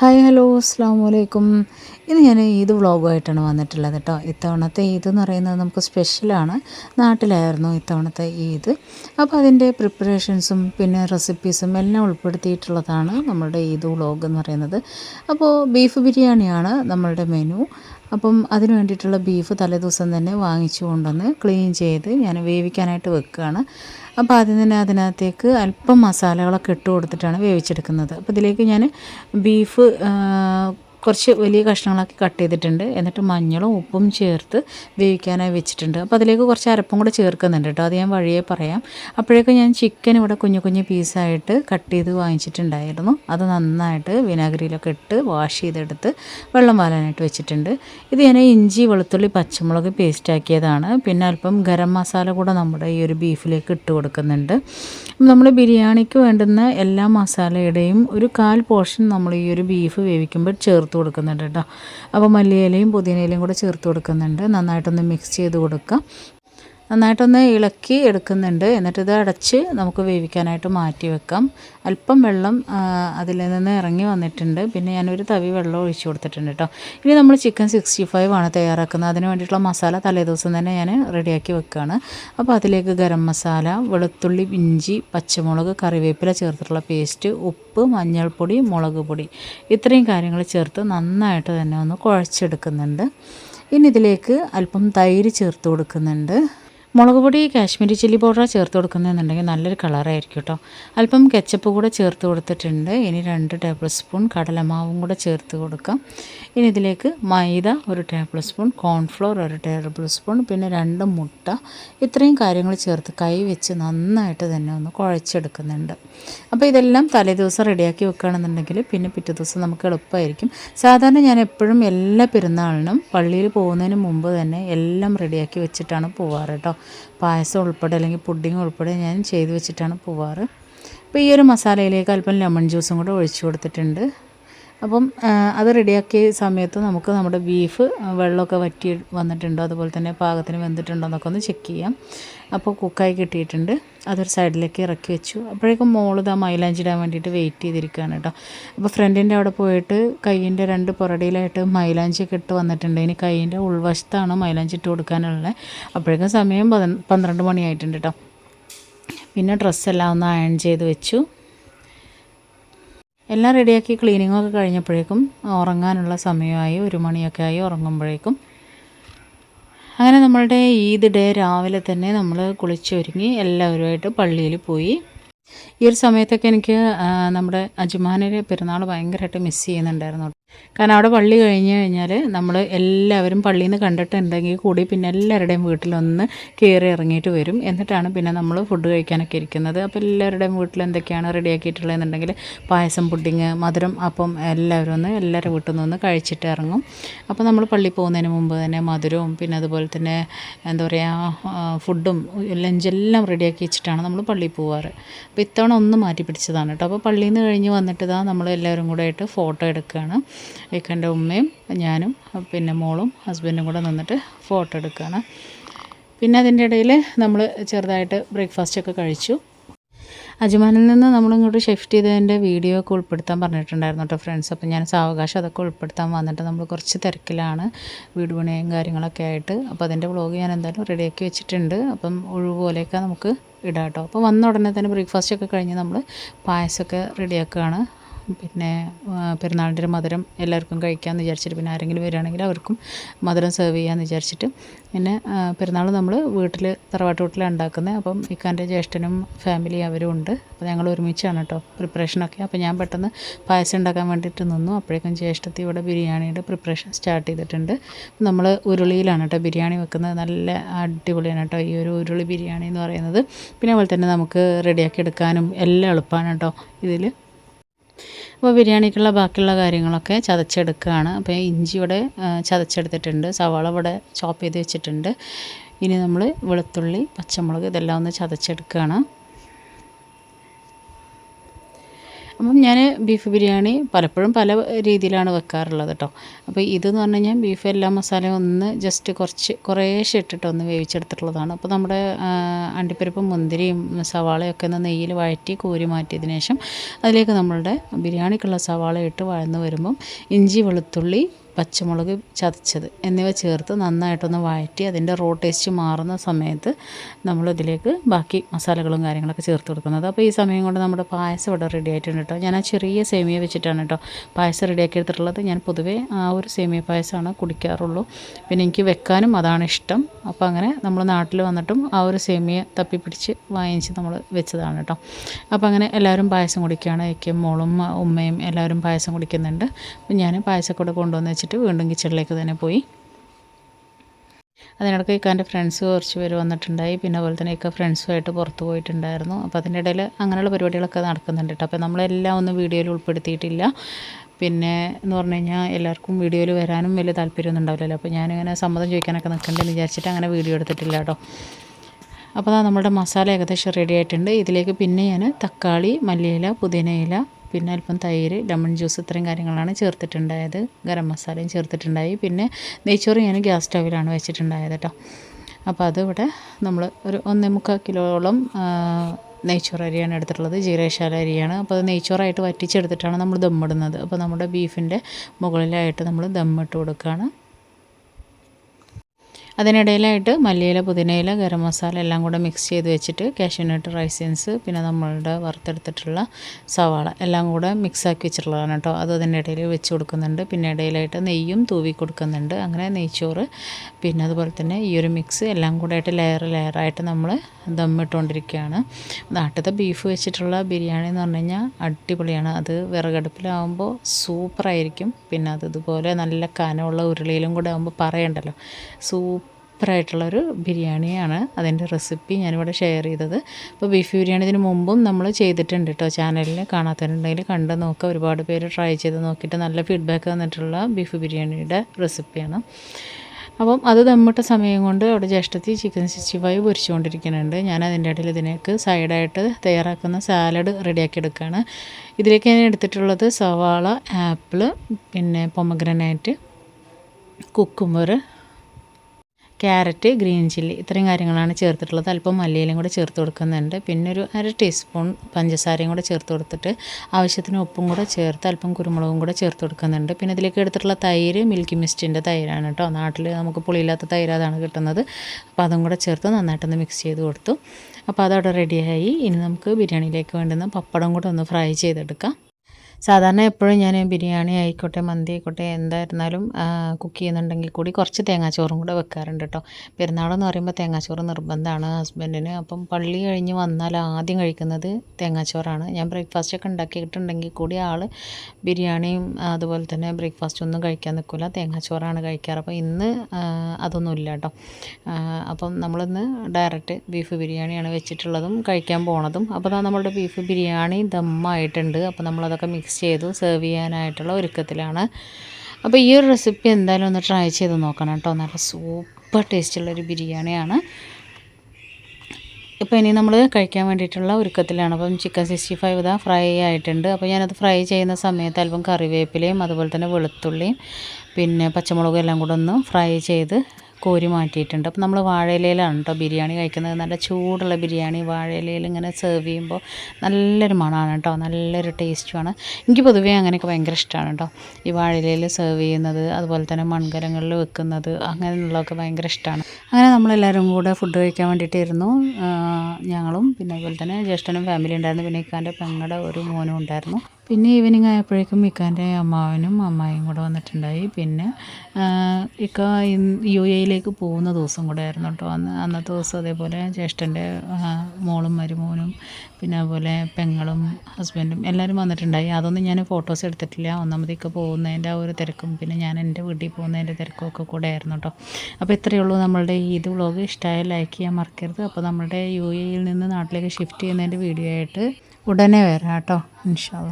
Hi hello അസ്സാം വലൈക്കും ഇന്ന് ഞാൻ ഈദ് വ്ളോഗുമായിട്ടാണ് വന്നിട്ടുള്ളത് കേട്ടോ. ഇത്തവണത്തെ ഈദ് എന്ന് പറയുന്നത് നമുക്ക് സ്പെഷ്യലാണ്. നാട്ടിലായിരുന്നു ഇത്തവണത്തെ ഈദ്. അപ്പോൾ അതിന്റെ പ്രിപ്പറേഷൻസും പിന്നെ റെസിപ്പീസും എല്ലാം ഉൾപ്പെടുത്തിയിട്ടുള്ളതാണ് നമ്മളുടെ ഈദ് വ്ളോഗ് എന്ന് പറയുന്നത്. അപ്പോൾ ബീഫ് ബിരിയാണിയാണ് നമ്മളുടെ മെനു. അപ്പം അതിന് വേണ്ടിയിട്ടുള്ള ബീഫ് തലേദിവസം തന്നെ വാങ്ങിച്ചു കൊണ്ടുവന്ന് ക്ലീൻ ചെയ്ത് ഞാൻ വേവിക്കാനായിട്ട് വെക്കുകയാണ്. അപ്പോൾ ആദ്യം തന്നെ അതിനകത്തേക്ക് അല്പം മസാലകളൊക്കെ ഇട്ട് കൊടുത്തിട്ടാണ് വേവിച്ചെടുക്കുന്നത്. അപ്പോൾ ഇതിലേക്ക് ഞാൻ ബീഫ് കുറച്ച് വലിയ കഷ്ണങ്ങളാക്കി കട്ട് ചെയ്തിട്ടുണ്ട്. എന്നിട്ട് മഞ്ഞളും ഉപ്പും ചേർത്ത് വേവിക്കാനായി വെച്ചിട്ടുണ്ട്. അപ്പോൾ അതിലേക്ക് കുറച്ച് അരപ്പും കൂടെ ചേർക്കുന്നുണ്ട് കേട്ടോ. അത് ഞാൻ വഴിയേ പറയാം. അപ്പോഴേക്കും ഞാൻ ചിക്കൻ ഇവിടെ കുഞ്ഞു കുഞ്ഞു പീസായിട്ട് കട്ട് ചെയ്ത് വാങ്ങിച്ചിട്ടുണ്ടായിരുന്നു. അത് നന്നായിട്ട് വിനാഗിരിയിലൊക്കെ ഇട്ട് വാഷ് ചെയ്തെടുത്ത് വെള്ളം വാലാനായിട്ട് വെച്ചിട്ടുണ്ട്. ഇത് ഞാൻ ഇഞ്ചി വെളുത്തുള്ളി പച്ചമുളക് പേസ്റ്റാക്കിയതാണ് പിന്നെ അല്പം ഗരം മസാല കൂടെ നമ്മുടെ ഈ ഒരു ബീഫിലേക്ക് ഇട്ട് കൊടുക്കുന്നുണ്ട്. നമ്മൾ ബിരിയാണിക്ക് വേണ്ടുന്ന എല്ലാ മസാലയുടെയും ഒരു കാൽ പോർഷൻ നമ്മൾ ഈ ഒരു ബീഫ് വേവിക്കുമ്പോൾ ചേർത്ത് ചേർത്ത് കൊടുക്കുന്നുണ്ട് കേട്ടോ. അപ്പോൾ മല്ലിയിലയും പുതിനയിലയും കൂടെ ചേർത്ത് കൊടുക്കുന്നുണ്ട്. നന്നായിട്ടൊന്ന് മിക്സ് ചെയ്ത് കൊടുക്കുക നന്നായിട്ടൊന്ന് ഇളക്കി എടുക്കുന്നുണ്ട്. എന്നിട്ട് ഇത് അടച്ച് നമുക്ക് വേവിക്കാനായിട്ട് മാറ്റി വെക്കാം. അല്പം വെള്ളം അതിൽ നിന്ന് ഇറങ്ങി വന്നിട്ടുണ്ട്. പിന്നെ ഞാനൊരു തവി വെള്ളം ഒഴിച്ചു കൊടുത്തിട്ടുണ്ട് കേട്ടോ ഇനി നമ്മൾ ചിക്കൻ സിക്സ്റ്റി ഫൈവ് ആണ് തയ്യാറാക്കുന്നത്. അതിന് വേണ്ടിയിട്ടുള്ള മസാല തലേദിവസം തന്നെ ഞാൻ റെഡിയാക്കി വെക്കുകയാണ് അപ്പോൾ അതിലേക്ക് ഗരം മസാല വെളുത്തുള്ളി ഇഞ്ചി പച്ചമുളക് കറിവേപ്പില ചേർത്തിട്ടുള്ള പേസ്റ്റ് ഉപ്പ് മഞ്ഞൾപ്പൊടി മുളക് പൊടി ഇത്രയും കാര്യങ്ങൾ ചേർത്ത് നന്നായിട്ട് തന്നെ ഒന്ന് കുഴച്ചെടുക്കുന്നുണ്ട്. ഇനി ഇതിലേക്ക് അല്പം തൈര് ചേർത്ത് കൊടുക്കുന്നുണ്ട്. മുളക് പൊടി കാശ്മീരി ചില്ലി പൗഡർ ചേർത്ത് കൊടുക്കുന്നതെന്നുണ്ടെങ്കിൽ നല്ലൊരു കളറായിരിക്കും കേട്ടോ അല്പം കെച്ചപ്പ് കൂടെ ചേർത്ത് കൊടുത്തിട്ടുണ്ട്. ഇനി രണ്ട് ടേബിൾ സ്പൂൺ കടലമാവും കൂടെ ചേർത്ത് കൊടുക്കാം. ഇനി ഇതിലേക്ക് മൈദ ഒരു ടേബിൾ സ്പൂൺ കോൺഫ്ലോർ ഒരു ടേബിൾ സ്പൂൺ പിന്നെ രണ്ട് മുട്ട. ഇത്രയും കാര്യങ്ങൾ ചേർത്ത് കൈ വെച്ച് നന്നായിട്ട് തന്നെ ഒന്ന് കുഴച്ചെടുക്കുന്നുണ്ട്. അപ്പോൾ ഇതെല്ലാം തലേദിവസം റെഡിയാക്കി വെക്കുകയാണെന്നുണ്ടെങ്കിൽ പിന്നെ പിറ്റേ ദിവസം നമുക്ക് എളുപ്പമായിരിക്കും. സാധാരണ ഞാൻ എപ്പോഴും എല്ലാ പെരുന്നാളിനും പള്ളിയിൽ പോകുന്നതിന് മുമ്പ് തന്നെ എല്ലാം റെഡിയാക്കി വെച്ചിട്ടാണ് പോവാറ് കേട്ടോ പായസം ഉൾപ്പെടെ അല്ലെങ്കിൽ പുഡിങ് ഉൾപ്പെടെ ഞാൻ ചെയ്ത് വെച്ചിട്ടാണ് പോവാറ്. അപ്പോൾ ഈ ഒരു മസാലയിലേക്ക് അല്പം ലെമൺ ജ്യൂസും കൂടെ ഒഴിച്ചു കൊടുത്തിട്ടുണ്ട്. അപ്പം അത് റെഡിയാക്കിയ സമയത്ത് നമുക്ക് നമ്മുടെ ബീഫ് വെള്ളമൊക്കെ വറ്റി വന്നിട്ടുണ്ടോ. അതുപോലെ തന്നെ പാകത്തിന് വെന്തിട്ടുണ്ടോ എന്നൊക്കെ ഒന്ന് ചെക്ക് ചെയ്യാം. അപ്പോൾ കുക്കായി കിട്ടിയിട്ടുണ്ട്. അതൊരു സൈഡിലേക്ക് ഇറക്കി വെച്ചു. അപ്പോഴേക്കും മോളിത് ആ മൈലാഞ്ചി ഇടാൻ വേണ്ടിയിട്ട് വെയിറ്റ് ചെയ്തിരിക്കുകയാണ് കേട്ടോ. അപ്പോൾ ഫ്രണ്ടിന്റെ അവിടെ പോയിട്ട് കൈയിന്റെ രണ്ട് പുറടിയിലായിട്ട് മൈലാഞ്ചി ഇട്ട് വന്നിട്ടുണ്ട്. ഇനി കൈയിന്റെ ഉൾവശത്താണ് മൈലാഞ്ചി ഇട്ട് കൊടുക്കാനുള്ളത്. അപ്പോഴേക്കും സമയം പന്ത്രണ്ട് മണിയായിട്ടുണ്ട് കേട്ടോ. പിന്നെ ഡ്രസ്സെല്ലാം ഒന്ന് അയൺ ചെയ്ത് വെച്ചു. എല്ലാം റെഡിയാക്കി ക്ലീനിങ്ങൊക്കെ കഴിഞ്ഞപ്പോഴേക്കും ഉറങ്ങാനുള്ള സമയമായി ഒരു മണിയൊക്കെ ആയി ഉറങ്ങുമ്പോഴേക്കും. അങ്ങനെ നമ്മളുടെ ഈദ് ഡേ രാവിലെ തന്നെ നമ്മൾ കുളിച്ചൊരുങ്ങി എല്ലാവരുമായിട്ട് പള്ളിയിൽ പോയി. ഈ ഒരു സമയത്തൊക്കെ എനിക്ക് നമ്മുടെ അജുമാനിലെ പെരുന്നാൾ ഭയങ്കരമായിട്ട് മിസ് ചെയ്യുന്നുണ്ടായിരുന്നു. കാരണം അവിടെ പള്ളി കഴിഞ്ഞ് കഴിഞ്ഞാൽ നമ്മൾ എല്ലാവരും പള്ളിയിൽ നിന്ന് കണ്ടിട്ടുണ്ടെങ്കിൽ കൂടി പിന്നെ എല്ലാവരുടെയും വീട്ടിലൊന്ന് കയറി ഇറങ്ങിയിട്ട് വരും. എന്നിട്ടാണ് പിന്നെ നമ്മൾ ഫുഡ് കഴിക്കാനൊക്കെ ഇരിക്കുന്നത്. അപ്പോൾ എല്ലാവരുടെയും വീട്ടിൽ എന്തൊക്കെയാണ് റെഡിയാക്കിയിട്ടുള്ളതെന്നുണ്ടെങ്കിൽ പായസം പുഡിങ് മധുരം. അപ്പം എല്ലാവരും ഒന്ന് എല്ലാവരുടെ വീട്ടിൽ നിന്ന് കഴിച്ചിട്ട് ഇറങ്ങും. അപ്പോൾ നമ്മൾ പള്ളി പോകുന്നതിന് മുമ്പ് തന്നെ മധുരവും പിന്നെ അതുപോലെ തന്നെ എന്താ പറയുക ഫുഡും ലഞ്ചെല്ലാം റെഡിയാക്കി വെച്ചിട്ടാണ് നമ്മൾ പള്ളിയിൽ പോവാറ്. അപ്പോൾ ഇത്തവണ ഒന്ന് മാറ്റി പിടിച്ചതാണ് കേട്ടോ. അപ്പോൾ പള്ളിയിൽ നിന്ന് കഴിഞ്ഞ് വന്നിട്ട് ഇതാ നമ്മൾ എല്ലാവരും കൂടെ ആയിട്ട് ഫോട്ടോ എടുക്കുകയാണ് ഇക്കന്റെ ഉമ്മയും ഞാനും പിന്നെ മോളും ഹസ്ബൻഡും കൂടെ നിന്നിട്ട് ഫോട്ടോ എടുക്കുകയാണ് പിന്നെ അതിന്റെ ഇടയിൽ നമ്മൾ ചെറുതായിട്ട് ബ്രേക്ക്ഫാസ്റ്റൊക്കെ കഴിച്ചു. അജ്മാനിൽ നിന്ന് നമ്മളിങ്ങോട്ട് ഷിഫ്റ്റ് ചെയ്തതിന്റെ വീഡിയോ ഒക്കെ ഉൾപ്പെടുത്താൻ പറഞ്ഞിട്ടുണ്ടായിരുന്നു കേട്ടോ ഫ്രണ്ട്സ് അപ്പോൾ ഞാൻ സാവകാശം അതൊക്കെ ഉൾപ്പെടുത്താൻ വന്നിട്ട് നമ്മൾ കുറച്ച് തിരക്കിലാണ് വീട് പണിയും കാര്യങ്ങളൊക്കെ ആയിട്ട്. അപ്പോൾ അതിന്റെ വ്ളോഗ് ഞാൻ എന്തായാലും റെഡിയാക്കി വെച്ചിട്ടുണ്ട്. അപ്പം ഒഴിവുപോലെയൊക്കെ നമുക്ക് ഇടാം കേട്ടോ. അപ്പോൾ വന്ന ഉടനെ തന്നെ ബ്രേക്ക്ഫാസ്റ്റ് ഒക്കെ കഴിഞ്ഞ് നമ്മൾ പായസമൊക്കെ റെഡിയാക്കുകയാണ് പിന്നെ പെരുന്നാളിന്റെ ഒരു മധുരം എല്ലാവർക്കും കഴിക്കാമെന്ന് വിചാരിച്ചിട്ട് പിന്നെ ആരെങ്കിലും വരികയാണെങ്കിൽ അവർക്കും മധുരം സെർവ് ചെയ്യാമെന്ന് വിചാരിച്ചിട്ട് പിന്നെ പെരുന്നാൾ നമ്മൾ വീട്ടിൽ തറവാട്ട് വീട്ടിലാണ് ഉണ്ടാക്കുന്നത്. അപ്പം ഇക്കാന്റെ ജ്യേഷ്ഠനും ഫാമിലി അവരും ഉണ്ട്. അപ്പോൾ ഞങ്ങൾ ഒരുമിച്ചാണ് കേട്ടോ പ്രിപ്പറേഷനൊക്കെ അപ്പോൾ ഞാൻ പെട്ടെന്ന് പായസം ഉണ്ടാക്കാൻ വേണ്ടിയിട്ട് നിന്നു. അപ്പോഴേക്കും ജ്യേഷ്ഠത്തി ഇവിടെ ബിരിയാണിയുടെ പ്രിപ്പറേഷൻ സ്റ്റാർട്ട് ചെയ്തിട്ടുണ്ട്. നമ്മൾ ഉരുളിയിലാണ് കേട്ടോ ബിരിയാണി വെക്കുന്നത്. നല്ല അടിപൊളിയാണ് കേട്ടോ ഈ ഒരു ഉരുളി ബിരിയാണി എന്ന് പറയുന്നത്. പിന്നെ അതുപോലെ തന്നെ നമുക്ക് റെഡിയാക്കി എടുക്കാനും എല്ലാം എളുപ്പമാണ് കേട്ടോ ഇതിൽ. അപ്പോൾ ബിരിയാണിക്കുള്ള ബാക്കിയുള്ള കാര്യങ്ങളൊക്കെ ചതച്ചെടുക്കുകയാണ്. അപ്പോൾ ഇഞ്ചി ഇവിടെ ചതച്ചെടുത്തിട്ടുണ്ട്. സവാള ഇവിടെ ചോപ്പ് ചെയ്ത് വെച്ചിട്ടുണ്ട്. ഇനി നമ്മൾ വെളുത്തുള്ളി പച്ചമുളക് ഇതെല്ലാം ഒന്ന് ചതച്ചെടുക്കുകയാണ്. അപ്പം ഞാൻ ബീഫ് ബിരിയാണി പലപ്പോഴും പല രീതിയിലാണ് വെക്കാറുള്ളത് കേട്ടോ അപ്പോൾ ഇതെന്ന് പറഞ്ഞു കഴിഞ്ഞാൽ ബീഫ് എല്ലാ മസാലയും ഒന്ന് ജസ്റ്റ് കുറച്ച് കുറേശ്ശെ ഇട്ടിട്ട് ഒന്ന് വേവിച്ചെടുത്തിട്ടുള്ളതാണ്. അപ്പോൾ നമ്മുടെ അണ്ടിപ്പരിപ്പും മുന്തിരിയും സവാളയും ഒക്കെ ഒന്ന് നെയ്യിൽ വഴറ്റി കോരി മാറ്റിയതിന് ശേഷം അതിലേക്ക് നമ്മളുടെ ബിരിയാണിക്കുള്ള സവാള ഇട്ട് വഴന്ന് വരുമ്പം ഇഞ്ചി വെളുത്തുള്ളി പച്ചമുളക് ചതച്ചത് എന്നിവ ചേർത്ത് നന്നായിട്ടൊന്ന് വഴറ്റി അതിന്റെ റോ ടേസ്റ്റ് മാറുന്ന സമയത്ത് നമ്മളിതിലേക്ക് ബാക്കി മസാലകളും കാര്യങ്ങളൊക്കെ ചേർത്ത് കൊടുക്കുന്നത്. അപ്പോൾ ഈ സമയം കൊണ്ട് നമ്മുടെ പായസം ഇവിടെ റെഡി ആയിട്ടുണ്ട് കേട്ടോ. ഞാൻ ആ ചെറിയ സേമിയ വെച്ചിട്ടാണ് കേട്ടോ പായസം റെഡിയാക്കി എടുത്തിട്ടുള്ളത്. ഞാൻ പൊതുവേ ആ ഒരു സേമിയ പായസമാണ് കുടിക്കാറുള്ളൂ. പിന്നെ എനിക്ക് വെക്കാനും അതാണ് ഇഷ്ടം. അപ്പോൾ അങ്ങനെ നമ്മൾ നാട്ടിൽ വന്നിട്ടും ആ ഒരു സേമിയ തപ്പി പിടിച്ച് വാങ്ങിച്ച് നമ്മൾ വെച്ചതാണ് കേട്ടോ. അപ്പോൾ അങ്ങനെ എല്ലാവരും പായസം കുടിക്കുകയാണ്. ഏക്കും മോളും ഉമ്മയും എല്ലാവരും പായസം കുടിക്കുന്നുണ്ട്. അപ്പോൾ ഞാൻ പായസക്കൂടെ കൊണ്ടുവന്ന് വെച്ചിട്ട് വീണ്ടും കിച്ചണിലേക്ക് തന്നെ പോയി. അതിനിടയ്ക്ക് ഇക്കാന്റെ ഫ്രണ്ട്സ് കുറച്ച് പേര് വന്നിട്ടുണ്ടായി. പിന്നെ അതുപോലെ തന്നെ ഇക്ക ഫ്രണ്ട്സുമായിട്ട് പുറത്ത് പോയിട്ടുണ്ടായിരുന്നു. അപ്പോൾ അതിന്റെ ഇടയിൽ അങ്ങനെയുള്ള പരിപാടികളൊക്കെ നടക്കുന്നുണ്ട് കേട്ടോ. അപ്പോൾ നമ്മളെല്ലാം ഒന്നും വീഡിയോയിൽ ഉൾപ്പെടുത്തിയിട്ടില്ല. പിന്നെ എന്ന് പറഞ്ഞു കഴിഞ്ഞാൽ എല്ലാവർക്കും വീഡിയോയിൽ വരാനും വലിയ താല്പര്യമൊന്നും ഉണ്ടാവില്ലല്ലോ. അപ്പോൾ ഞാനിങ്ങനെ സമ്മതം ചോദിക്കാനൊക്കെ നിൽക്കണ്ടെന്ന് വിചാരിച്ചിട്ട് അങ്ങനെ വീഡിയോ എടുത്തിട്ടില്ല കേട്ടോ. അപ്പോൾ അതാ നമ്മുടെ മസാല ഏകദേശം റെഡി ആയിട്ടുണ്ട്. ഇതിലേക്ക് പിന്നെ ഞാൻ തക്കാളി മല്ലിയില പുതിനയില പിന്നെ അല്പം തൈര് ലെമൺ ജ്യൂസ് ഇത്രയും കാര്യങ്ങളാണ് ചേർത്തിട്ടുണ്ടായത്. ഗരം മസാലയും ചേർത്തിട്ടുണ്ടായി. പിന്നെ നെയ്ച്ചോറ് ഞാൻ ഗ്യാസ് സ്റ്റവിലാണ് വെച്ചിട്ടുണ്ടായത് കേട്ടോ അപ്പോൾ അതിവിടെ നമ്മൾ ഒരു ഒന്നേ മുക്കാൽ കിലോളം നെയ്ച്ചോറ് അരിയാണ് എടുത്തിട്ടുള്ളത്. ജീരകശാല അരിയാണ്. അപ്പോൾ അത് നെയ്ച്ചോറായിട്ട് വറ്റിച്ചെടുത്തിട്ടാണ് നമ്മൾ ദമ്മിടുന്നത് അപ്പോൾ നമ്മുടെ ബീഫിന്റെ മുകളിലായിട്ട് നമ്മൾ ദമ്മിട്ട് കൊടുക്കുകയാണ് അതിനിടയിലായിട്ട് മല്ലിയില പുതിനയില ഗരം മസാല എല്ലാം കൂടെ മിക്സ് ചെയ്ത് വെച്ചിട്ട് കാഷ്യൂനട്ട് റൈസിൻസ് പിന്നെ നമ്മളുടെ വറുത്തെടുത്തിട്ടുള്ള സവാള എല്ലാം കൂടെ മിക്സാക്കി വെച്ചിട്ടുള്ളതാണ് കേട്ടോ. അത് അതിന്റെ ഇടയിൽ വെച്ച് കൊടുക്കുന്നുണ്ട്. പിന്നെ ഇടയിലായിട്ട് നെയ്യും തൂവി കൊടുക്കുന്നുണ്ട്. അങ്ങനെ നെയ്ച്ചോറ് പിന്നെ അതുപോലെ തന്നെ ഈ ഒരു മിക്സ് എല്ലാം കൂടെ ആയിട്ട് ലെയർ ലെയറായിട്ട് നമ്മൾ ദമ്മിട്ടുകൊണ്ടിരിക്കുകയാണ് നാട്ടിലത്തെ ബീഫ് വെച്ചിട്ടുള്ള ബിരിയാണി എന്ന് പറഞ്ഞു കഴിഞ്ഞാൽ അടിപൊളിയാണ്. അത് വിറകടുപ്പിലാവുമ്പോൾ സൂപ്പറായിരിക്കും പിന്നെ അത് ഇതുപോലെ നല്ല കനമുള്ള ഉരുളിയിലും കൂടെ ആകുമ്പോൾ പറയണ്ടല്ലോ. സൂപ്പർ സൂപ്പറായിട്ടുള്ളൊരു ബിരിയാണിയാണ് അതിന്റെ റെസിപ്പി ഞാനിവിടെ ഷെയർ ചെയ്തത്. അപ്പോൾ ബീഫ് ബിരിയാണി ഇതിന് മുമ്പും നമ്മൾ ചെയ്തിട്ടുണ്ട് കേട്ടോ ചാനലിൽ കാണാത്തവരുണ്ടെങ്കിൽ കണ്ട് നോക്കുക. ഒരുപാട് പേര് ട്രൈ ചെയ്ത് നോക്കിയിട്ട് നല്ല ഫീഡ്ബാക്ക് തന്നിട്ടുള്ള ബീഫ് ബിരിയാണിയുടെ റെസിപ്പിയാണ്. അപ്പം അത് തമ്മിട്ട സമയം കൊണ്ട് അവിടെ ജ്യേഷ്ഠത്തി ചിക്കൻ സിക്സ്റ്റി ഫൈവ് പൊരിച്ചുകൊണ്ടിരിക്കുന്നുണ്ട്. ഞാൻ അതിന്റെ ഇടയിൽ ഇതിനേക്ക് സൈഡായിട്ട് തയ്യാറാക്കുന്ന സാലഡ് റെഡിയാക്കി എടുക്കുകയാണ്. ഇതിലേക്ക് ഞാൻ എടുത്തിട്ടുള്ളത് സവാള ആപ്പിൾ പിന്നെ pomegranate cucumber carrot green chilli ഇത്രയും കാര്യങ്ങളാണ് ചേർത്തിട്ടുള്ളത്. അല്പം മല്ലിയിലും കൂടെ ചേർത്ത് കൊടുക്കുന്നുണ്ട്. പിന്നെ ഒരു അര ടീസ്പൂൺ പഞ്ചസാരയും കൂടെ ചേർത്ത് കൊടുത്തിട്ട് ആവശ്യത്തിന് ഉപ്പും കൂടെ ചേർത്ത് അല്പം കുരുമുളകും കൂടെ ചേർത്ത് കൊടുക്കുന്നുണ്ട്. പിന്നെ ഇതിലേക്ക് എടുത്തിട്ടുള്ള തൈര് മിൽക്കി മിസ്റ്റിന്റെ തൈരാണ് കേട്ടോ. നാട്ടിൽ നമുക്ക് പുളിയില്ലാത്ത തൈര് അതാണ് കിട്ടുന്നത്. അപ്പോൾ അതും കൂടെ ചേർത്ത് നന്നായിട്ടൊന്ന് മിക്സ് ചെയ്ത് കൊടുത്തു. അപ്പോൾ അതവിടെ റെഡിയായി ഇനി നമുക്ക് ബിരിയാണിയിലേക്ക് വേണ്ടുന്ന പപ്പടം കൂടെ ഒന്ന് ഫ്രൈ ചെയ്തെടുക്കാം. സാധാരണ എപ്പോഴും ഞാൻ ബിരിയാണി ആയിക്കോട്ടെ മന്തി ആയിക്കോട്ടെ എന്തായിരുന്നാലും കുക്ക് ചെയ്യുന്നുണ്ടെങ്കിൽ കൂടി കുറച്ച് തേങ്ങാച്ചോറും കൂടെ വെക്കാറുണ്ട് കേട്ടോ പെരുന്നാളെന്ന് പറയുമ്പോൾ തേങ്ങാച്ചോറ് നിർബന്ധമാണ് ഹസ്ബൻഡിന്. അപ്പം പള്ളി കഴിഞ്ഞ് വന്നാൽ ആദ്യം കഴിക്കുന്നത് തേങ്ങാച്ചോറാണ്. ഞാൻ ബ്രേക്ക്ഫാസ്റ്റ് ഒക്കെ ഉണ്ടാക്കിയിട്ടുണ്ടെങ്കിൽ കൂടി ആൾ ബിരിയാണിയും അതുപോലെ തന്നെ ബ്രേക്ക്ഫാസ്റ്റ് ഒന്നും കഴിക്കാൻ നിൽക്കില്ല തേങ്ങാച്ചോറാണ് കഴിക്കാറ്. അപ്പോൾ ഇന്ന് അതൊന്നുമില്ല കേട്ടോ അപ്പം നമ്മളിന്ന് ഡയറക്റ്റ് ബീഫ് ബിരിയാണിയാണ് വെച്ചിട്ടുള്ളതും കഴിക്കാൻ പോണതും. അപ്പോൾ നമ്മളുടെ ബീഫ് ബിരിയാണി ദമ്മായിട്ടുണ്ട്. അപ്പോൾ നമ്മളതൊക്കെ മിക്സ് മിക്സ് ചെയ്തു സെർവ് ചെയ്യാനായിട്ടുള്ള ഒരുക്കത്തിലാണ്. അപ്പോൾ ഈ ഒരു റെസിപ്പി എന്തായാലും ഒന്ന് ട്രൈ ചെയ്ത് നോക്കണം കേട്ടോ. നല്ല സൂപ്പർ ടേസ്റ്റുള്ളൊരു ബിരിയാണിയാണ്. ഇപ്പോൾ ഇനി നമ്മൾ കഴിക്കാൻ വേണ്ടിയിട്ടുള്ള ഒരുക്കത്തിലാണ്. അപ്പം ചിക്കൻ സിക്സ്റ്റി ഫൈവ് ഇതാ ഫ്രൈ ആയിട്ടുണ്ട്. അപ്പോൾ ഞാനത് ഫ്രൈ ചെയ്യുന്ന സമയത്ത് അല്പം കറിവേപ്പിലയും അതുപോലെ തന്നെ വെളുത്തുള്ളിയും പിന്നെ പച്ചമുളകും എല്ലാം കൂടെ ഒന്ന് ഫ്രൈ ചെയ്ത് കോരി മാറ്റിയിട്ടുണ്ട്. അപ്പോൾ നമ്മൾ വാഴയിലയിലാണ് കേട്ടോ ബിരിയാണി കഴിക്കുന്നത്. നല്ല ചൂടുള്ള ബിരിയാണി. വാഴയിലയിൽ ഇങ്ങനെ സെർവ് ചെയ്യുമ്പോൾ നല്ലൊരു മണമാണ് കേട്ടോ നല്ലൊരു ടേസ്റ്റുമാണ് എനിക്ക് പൊതുവേ അങ്ങനെയൊക്കെ ഭയങ്കര ഇഷ്ടമാണ് കേട്ടോ ഈ വാഴയിലയിൽ സെർവ് ചെയ്യുന്നത് അതുപോലെ തന്നെ മൺകലങ്ങളിൽ വെക്കുന്നത് അങ്ങനെയുള്ളതൊക്കെ ഭയങ്കര ഇഷ്ടമാണ് അങ്ങനെ നമ്മളെല്ലാവരും കൂടെ ഫുഡ് കഴിക്കാൻ വേണ്ടിയിട്ടിരുന്നു ഞങ്ങളും പിന്നെ അതുപോലെ തന്നെ ജ്യേഷ്ഠനും ഫാമിലി ഉണ്ടായിരുന്നു പിന്നെ ഇക്കാന്റെ പെങ്ങളുടെ ഒരു മോനും ഉണ്ടായിരുന്നു. പിന്നെ ഈവനിങ് ആയപ്പോഴേക്കും ഇക്കാന്റെ അമ്മാവനും അമ്മായിയും കൂടെ വന്നിട്ടുണ്ടായി. പിന്നെ ഇക്ക യു എയിലേക്ക് പോകുന്ന ദിവസം കൂടെ ആയിരുന്നു കേട്ടോ. അന്ന് അന്നത്തെ ദിവസം അതേപോലെ ജ്യേഷ്ഠന്റെ മോളും മരുമോനും പിന്നെ അതുപോലെ പെങ്ങളും ഹസ്ബൻഡും എല്ലാവരും വന്നിട്ടുണ്ടായി. അതൊന്നും ഞാൻ ഫോട്ടോസ് എടുത്തിട്ടില്ല. ഒന്നാമത് ഇക്ക പോകുന്നതിന്റെ ആ ഒരു തിരക്കും പിന്നെ ഞാൻ എന്റെ വീട്ടിൽ പോകുന്നതിന്റെ തിരക്കും ഒക്കെ കൂടെ ആയിരുന്നു കേട്ടോ. അപ്പോൾ ഇത്രയേ ഉള്ളൂ നമ്മളുടെ ഇത് വ്ളോഗ് ഇഷ്ടമായ ലൈക്ക് ചെയ്യാൻ മറക്കരുത്. അപ്പോൾ നമ്മുടെ യു എയിൽ നിന്ന് നാട്ടിലേക്ക് ഷിഫ്റ്റ് ചെയ്യുന്നതിന്റെ വീഡിയോ ആയിട്ട് ഉടനെ വരാം കേട്ടോ ഇൻഷാല്ല